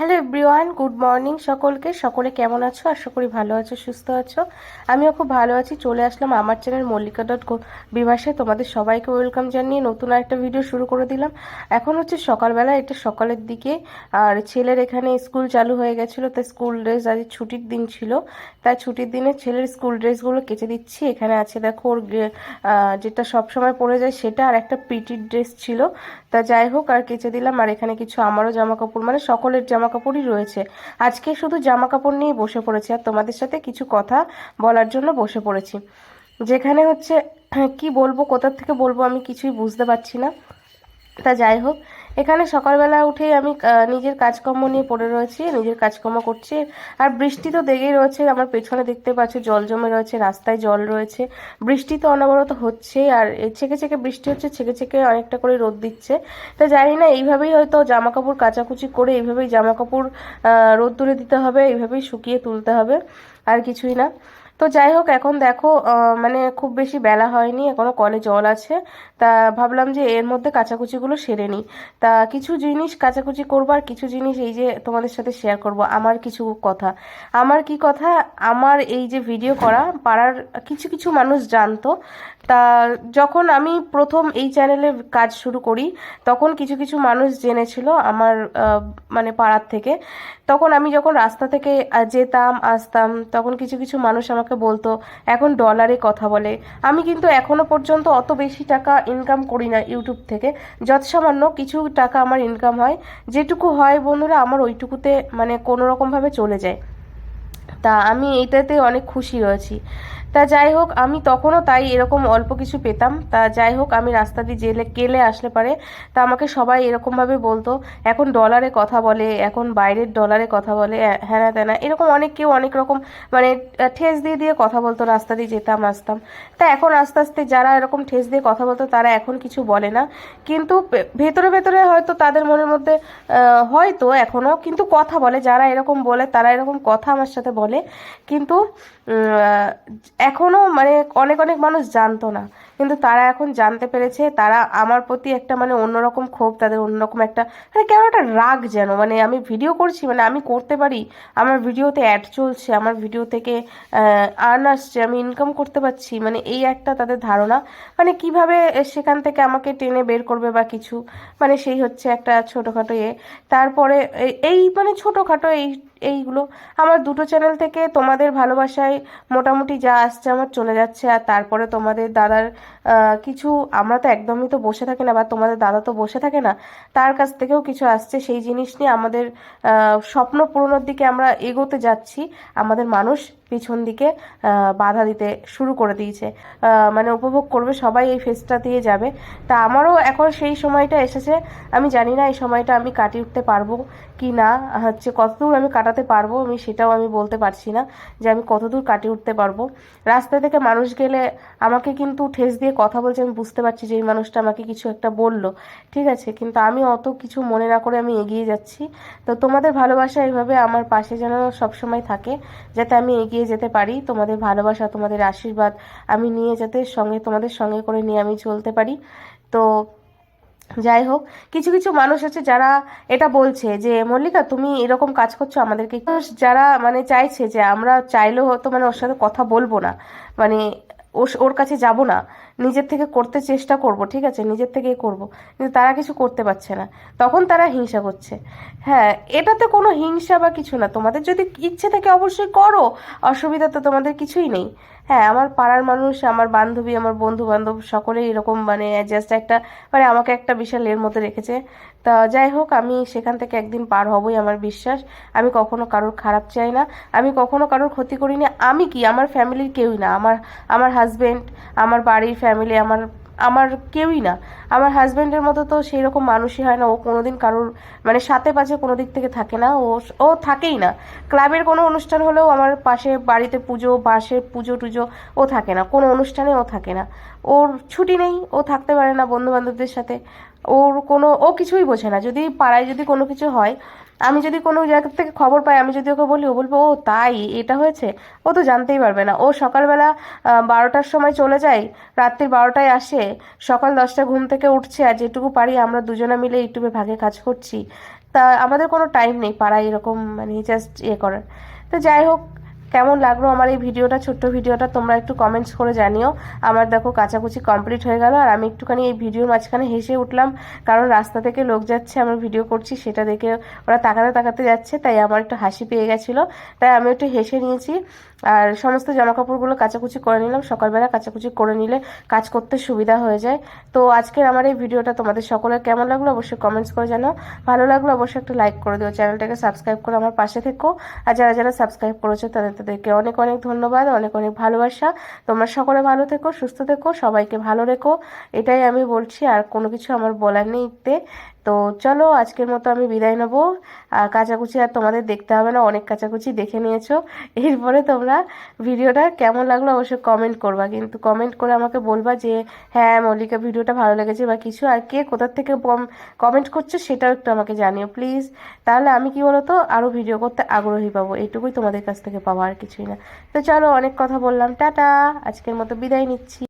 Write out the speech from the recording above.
Hello everyone, good morning সকলকে। সকলে কেমন আছো? আশা করি ভালো আছো, সুস্থ আছো। আমিও খুব ভালো আছি। চলে আসলাম আমার চ্যানেল মল্লিকা ডট বিভাসে। তোমাদের সবাইকে ওয়েলকাম জানিয়ে নতুন একটা ভিডিও শুরু করে দিলাম। এখন হচ্ছে সকালবেলা, এটা সকালের দিকে। আর ছেলের এখানে স্কুল চালু হয়ে গেছিল, তাই স্কুল ড্রেস আজ ছুটির দিন ছিল। তাই ছুটির দিনে ছেলের স্কুল ড্রেসগুলো কেচে দিচ্ছি। এখানে আছে দেখো ওর যেটা সবসময় পরে যায় সেটা আর একটা পিটির ড্রেস ছিল। তা যাই হোক, আর কেচে দিলাম। আর এখানে কিছু আমারও জামা কাপড় মানে সকলের জামা কাপড়ই রয়েছে। আজকে শুধু জামা কাপড় নিয়ে বসে পড়েছি আর তোমাদের সাথে কিছু কথা বলার জন্য বসে পড়েছি। যেখানে হচ্ছে, কি বলব, কোথার থেকে বলব আমি কিছুই বুঝতে পারছি না। তা যাই হোক এখানে সকালবেলা উঠেই আমি নিজের কাজকর্ম নিয়ে পড়ে রয়েছি, নিজের কাজকর্ম করছি। আর বৃষ্টি তো দেখেই রয়েছে, আমার পেছনে দেখতে পাচ্ছ জল জমে রয়েছে, রাস্তায় জল রয়েছে। বৃষ্টি তো অনবরত হচ্ছে আর ছেকে ছেকে বৃষ্টি হচ্ছে, ছেকে ছেকে অনেকটা করে রোদ দিচ্ছে। তো জানি না, এইভাবেই হয়তো জামা কাপড় কাচাকুচি করে এইভাবেই জামা কাপড় রোদ তুলে দিতে হবে, এইভাবেই শুকিয়ে তুলতে হবে, আর কিছুই না। তো যাই হোক, এখন দেখো মানে খুব বেশি বেলা হয়নি, এখনও কলে জল আছে। তা ভাবলাম যে এর মধ্যে কাচাকুচিগুলো সেরে নিই। তা কিছু জিনিস কাচাকুচি করব আর কিছু জিনিস এই যে তোমাদের সাথে শেয়ার করব। আমার কিছু কথা। আমার কি কথা? আমার এই যে ভিডিও করা, পাড়ার কিছু কিছু মানুষ জানতো। তা যখন আমি প্রথম এই চ্যানেলে কাজ শুরু করি, তখন কিছু কিছু মানুষ জেনেছিল আমার মানে পাড়ার থেকে। তখন আমি যখন রাস্তা থেকে যেতাম, আসতাম, তখন কিছু কিছু মানুষ আমাকে বলতো, এখন ডলারে কথা বলে। আমি কিন্তু এখনও পর্যন্ত অত বেশি টাকা ইনকাম করি না ইউটিউব থেকে। যত সামান্য কিছু টাকা আমার ইনকাম হয়। যেটুকু হয় বন্ধুরা, আমার ওইটুকুতে মানে কোনো রকমভাবে চলে যায়। তা আমি এইটাতে অনেক খুশি রয়েছি। তা যাই হোক, আমি তখনও তাই এরকম অল্প কিছু পেতাম। তা যাই হোক, আমি রাস্তা দিয়ে জেলে, গেলে আসলে পারে। তা আমাকে সবাই এরকমভাবে বলতো, এখন ডলারে কথা বলে, এখন বাইরের ডলারে কথা বলে হ্যানা ত্যানা এরকম অনেক কেউ অনেক রকম মানে ঠেস দিয়ে দিয়ে কথা বলতো, রাস্তা দিয়ে যেতাম, আসতাম। তা এখন আস্তে আস্তে যারা এরকম ঠেস দিয়ে কথা বলতো, তারা এখন কিছু বলে না। কিন্তু ভেতরে ভেতরে হয়তো তাদের মনের মধ্যে হয়তো এখনও কিন্তু কথা বলে। যারা এরকম বলে, তারা এরকম কথা আমার সাথে বলে কিন্তু উম, আহ, এখনও মানে অনেক অনেক মানুষ জানতো না। কিন্তু তারা এখন জানতে পেরেছে, তারা আমার প্রতি একটা মানে অন্যরকম ক্ষোভ, তাদের অন্যরকম একটা মানে কেমন একটা রাগ যেন মানে আমি ভিডিও করছি মানে আমি করতে পারি, আমার ভিডিওতে অ্যাড চলছে, আমার ভিডিও থেকে আর্ন আসছে, আমি ইনকাম করতে পারছি মানে এই একটা তাদের ধারণা মানে কীভাবে সেখান থেকে আমাকে টেনে বের করবে বা কিছু মানে সেই হচ্ছে একটা ছোটোখাটো ইয়ে তারপরে এই- মানে ছোটোখাটো এই, এইগুলো, আমার দুটো চ্যানেল থেকে তোমাদের ভালোবাসায় মোটামুটি যা আসছে আমার চলে যাচ্ছে, আর তারপরে তোমাদের দাদার কিছু আমরা তো একদমই তো বসে থাকি না বা তোমাদের দাদা তো বসে থাকে না, তার কাছ থেকেও কিছু আসছে। সেই জিনিস নিয়ে আমাদের স্বপ্ন পূরণের দিকে আমরা এগোতে যাচ্ছি। আমাদের মানুষ পিছন দিকে বাধা দিতে শুরু করে দিয়েছে। মানে উপভোগ করবে সবাই এই ফেসটা দিয়ে যাবে। তা আমারও এখন সেই সময়টা এসেছে। আমি জানি না এই সময়টা আমি কাটিয়ে উঠতে পারব কি না। হচ্ছে কতদূর আমি কাটাতে পারব আমি সেটাও আমি বলতে পারছি না যে আমি কতদূর কাটিয়ে উঠতে পারব। রাস্তা থেকে মানুষ গেলে আমাকে কিন্তু ঠেস দিয়ে কথা বলছে, আমি বুঝতে পারছি যে এই মানুষটা আমাকে কিছু একটা বলল। ঠিক আছে, কিন্তু আমি অত কিছু মনে না করে আমি এগিয়ে যাচ্ছি। তো তোমাদের ভালোবাসা এইভাবে আমার পাশে যেন সবসময় থাকে, যাতে আমি এগিয়ে যেতে পারি, তোমাদের ভালোবাসা, তোমাদের আশীর্বাদ আমি নিয়ে যাতে সঙ্গে, তোমাদের সঙ্গে করে নিয়ে আমি চলতে পারি। তো যাই হোক, কিছু কিছু মানুষ আছে যারা এটা বলছে যে, মল্লিকা, তুমি এরকম কাজ করছ আমাদেরকে। যারা মানে চাইছে যে আমরা চাইলেও হয়তো মানে ওর সাথে কথা বলব না। মানে ওর কাছে যাব না। নিজের থেকে করতে চেষ্টা করব, ঠিক আছে? নিজের থেকেই করব। কিন্তু তারা কিছু করতে পারছে না। তখন তারা হিংসা করছে। হ্যাঁ এটাতে কোনো হিংসা বা কিছু না। তোমাদের যদি ইচ্ছে থাকে অবশ্যই করো। অসুবিধা তো তোমাদের কিছুই নেই। হ্যাঁ আমার পাড়ার মানুষ, আমার বান্ধবী, আমার বন্ধু বান্ধব সকলেই এরকম মানে জাস্ট একটা মানে আমাকে একটা বিশাল এর মধ্যে রেখেছে। তা যাই হোক, আমি সেখান থেকে একদিন পার হবই আমার বিশ্বাস। আমি কখনো কারোর খারাপ চাই না। আমি কখনো কারোর ক্ষতি করিনি। আমি কি? আমার ফ্যামিলির কেউই না। আমার আমার হাজবেন্ড আমার বাড়ির ফ্যামিলি আমার আমার কেউই না। আমার হাজব্যান্ডের মতো তো সেই রকম মানুষই হয় না। ও কোনোদিন কারোর মানে সাথে পাশে কোনো দিক থেকে থাকে না। ও ও থাকেই না। ক্লাবের কোনো অনুষ্ঠান হলেও আমার পাশে বাড়িতে পুজো, বাসে পুজো টুজো, ও থাকে না। কোনো অনুষ্ঠানে ও থাকে না। ওর ছুটি নেই। ও থাকতে পারে না বন্ধু বান্ধবদের সাথে। ওর কোনো, ও কিছুই বোঝে না। যদি পাড়ায় যদি কোনো কিছু হয় আমি যদি কোনো জায়গা থেকে খবর পাই, আমি যদি ওকে বলি, ও বলব, ও, তাই, এটা হয়েছে? ও তো জানতেই পারবে না। ও সকালবেলা বারোটার সময় চলে যায়, রাত্রি বারোটায় আসে, সকাল দশটা ঘুম থেকে উঠছে, আর যেটুকু পারি আমরা দুজনে মিলে ইউটিউবে ভাগে কাজ করছি। তা আমাদের কোনো টাইম নেই পাড়ায় এরকম মানে জাস্ট ইয়ে করার। তো যাই হোক কেমন লাগল আমার এই ভিডিওটা, ছোট্ট ভিডিওটা, তোমরা একটু কমেন্টস করে জানিও। আমার দেখো কাচাকুচি কমপ্লিট হয়ে গেল, আর আমি একটুখানি এই ভিডিওর মাঝখানে হেসে উঠলাম, কারণ রাস্তা থেকে লোক যাচ্ছে আমি ভিডিও করছি, সেটা দেখে ওরা তাকাতে তাকাতে যাচ্ছে, তাই আমার একটু হাসি পেয়ে গেছিল, তাই আমি একটু হেসে নিয়েছি। আর সমস্ত জামা কাপড়গুলো কাচাকুচি করে নিলাম। সকালবেলা কাচাকুচি করে নিলে কাজ করতে সুবিধা হয়ে যায়। তো আজকের আমার এই ভিডিওটা তোমাদের সকলের কেমন লাগল অবশ্যই কমেন্টস করে জানাও। ভালো লাগল অবশ্যই একটা লাইক করে দিও। চ্যানেলটাকে সাবস্ক্রাইব করে আমার পাশে থেকো। আর যারা যারা সাবস্ক্রাইব করেছ তাদের তাদেরকে অনেক অনেক ধন্যবাদ, অনেক অনেক ভালোবাসা। তোমরা সকলে ভালো থেকো, সুস্থ থেকো, সবাইকে ভালো রেখো। এটাই আমি বলছি, আর কোনো কিছু আমার বলার নেই। তো চলো, আজকের মতো আমি বিদায় নেব। আর কাচাকুচি আর তোমাদের দেখতে হবে না, অনেক কাচাকুচি দেখে নিয়েছো। এরপরে তোমরা ভিডিওটা কেমন লাগল অবশ্যই কমেন্ট করবা। কিন্তু কমেন্ট করে আমাকে বলবা যে হ্যাঁ মল্লিকা, ভিডিওটা ভালো লেগেছে বা কিছু। আর কে কোথার থেকে কমেন্ট করছ সেটাও একটু আমাকে জানিও প্লিজ তাহলে আমি কি বলতো আরও ভিডিও করতে আগ্রহী পাবো। এইটুকুই তোমাদের কাছ থেকে পাবো, আর কিছুই না। তো চলো, অনেক কথা বললাম। টাটা! আজকের মতো বিদায় নিচ্ছি।